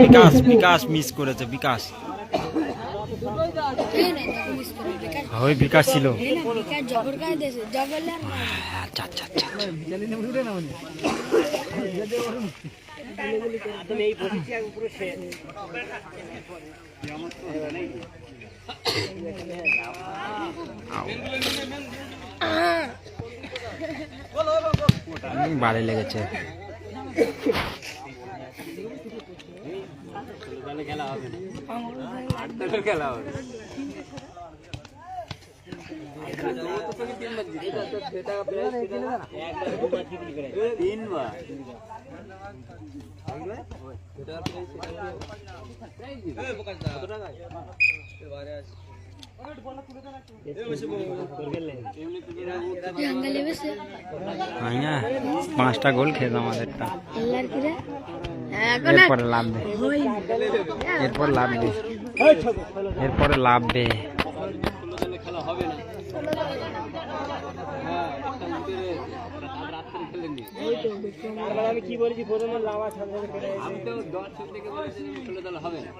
বিকাশ বিকাশ miss করেছে বিকাশ। ওই বিকাশ ছিল। জবর গায়ে দেশে জবরলে আচ্ছা আচ্ছা আচ্ছা আচ্ছা। হুম, বাড়ি লেগেছে জঙ্গলে বসে হ্যাঁ পাঁচটা গোল খেলাম আমাদেরটা আল্লাহর কিরে এখন এরপরে লাভবে এরপর লাভবে এরপরে লাভবে আমি কি বলেছি প্রথমে লাভা সামনে আমি তো দর্শক থেকে বলেছি ষোলো দল হবে না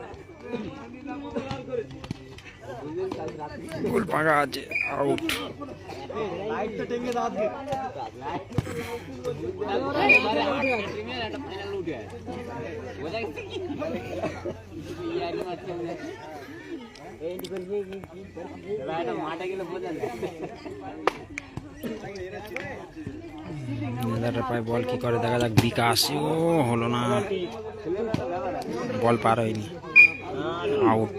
গোল পাকা আছে আউট পায়ে বল কি করে? দেখা যাক বিকাশ ও হলো না। বল পার হয়নি। আউট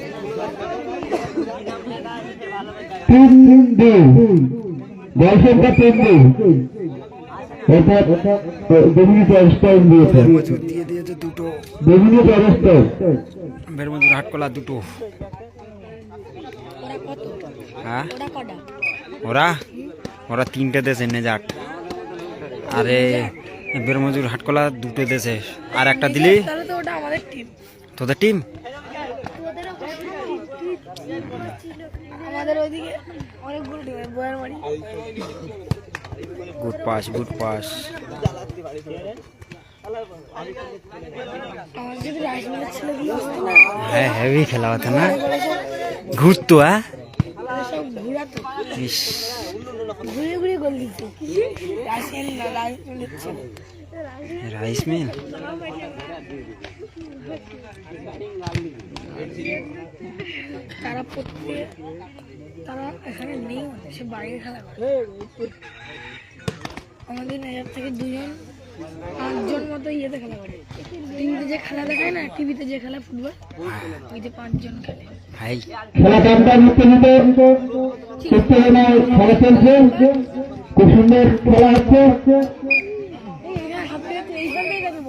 তিন তিন দুই বল তিন দুই অবস্থান দিয়েছে দিয়ে দিয়েছে দুটো হাটকলা দুটো। ওরা হ্যাঁ? ওরা? ওরা তিনটে দেশে নেজাট। আরে বেরমজুর হাটকলা দুটো দেশে। আর একটা দিলি? তাহলে তো ওটা আমাদের টিম তোদের টিম আমাদের ওইদিকে অনেকগুলো টিম বয়ার বাড়ি। Good pass good pass. হ্যাঁ হেভি খেলা হতো না? ঘুরতো ইস। ঘুরে ঘুরে গোল দিত রাইস মিল না রাইস মিলের ছেলে রাইস মিল তারা প্রত্যেক তারা এখানে নেই সে বাইরে খেলা করে। আমাদের নেজার থেকে দুজন পাঁচজন মতো ইয়েতে খেলা করে। টিভিতে যে খেলা দেখায় না টিভিতে যে খেলা ফুটবল ওইতে পাঁচজন খেলে। খেলা। খুব সুন্দর খেলা হচ্ছে এই এখানে হাত থেকে তো এইখান থেকে গেছে বল।